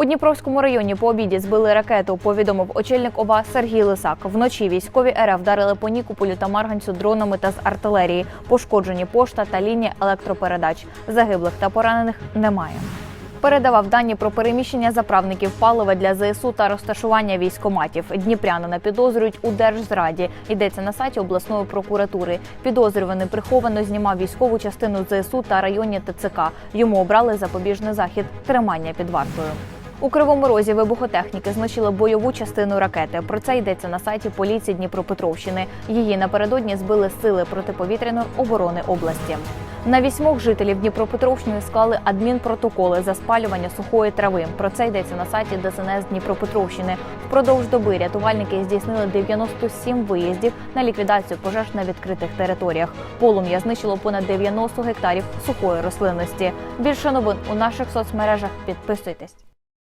У Дніпровському районі по обіді збили ракету. Повідомив очільник ОВА Сергій Лисак. Вночі військові РФ вдарили по Нікополю та Марганцю дронами та з артилерії. Пошкоджені пошта та лінія електропередач. Загиблих та поранених немає. Передавав дані про переміщення заправників палива для ЗСУ та розташування військоматів. Дніпрянина підозрюють у держзраді. Йдеться на сайті обласної прокуратури. Підозрюваний приховано знімав військову частину ЗСУ та районні ТЦК. Йому обрали запобіжний захід тримання під вартою. У кривому розі вибухотехніки знищили бойову частину ракети. Про це йдеться на сайті поліції Дніпропетровщини. Її напередодні збили сили протиповітряної оборони області. На вісьмох жителів Дніпропетровщини склали адмінпротоколи за спалювання сухої трави. Про це йдеться на сайті ДСНС Дніпропетровщини. Впродовж доби рятувальники здійснили 97 виїздів на ліквідацію пожеж на відкритих територіях. Полум'я знищило понад 90 гектарів сухої рослинності. Більше новин у наших соцмережах. Підписуйтесь.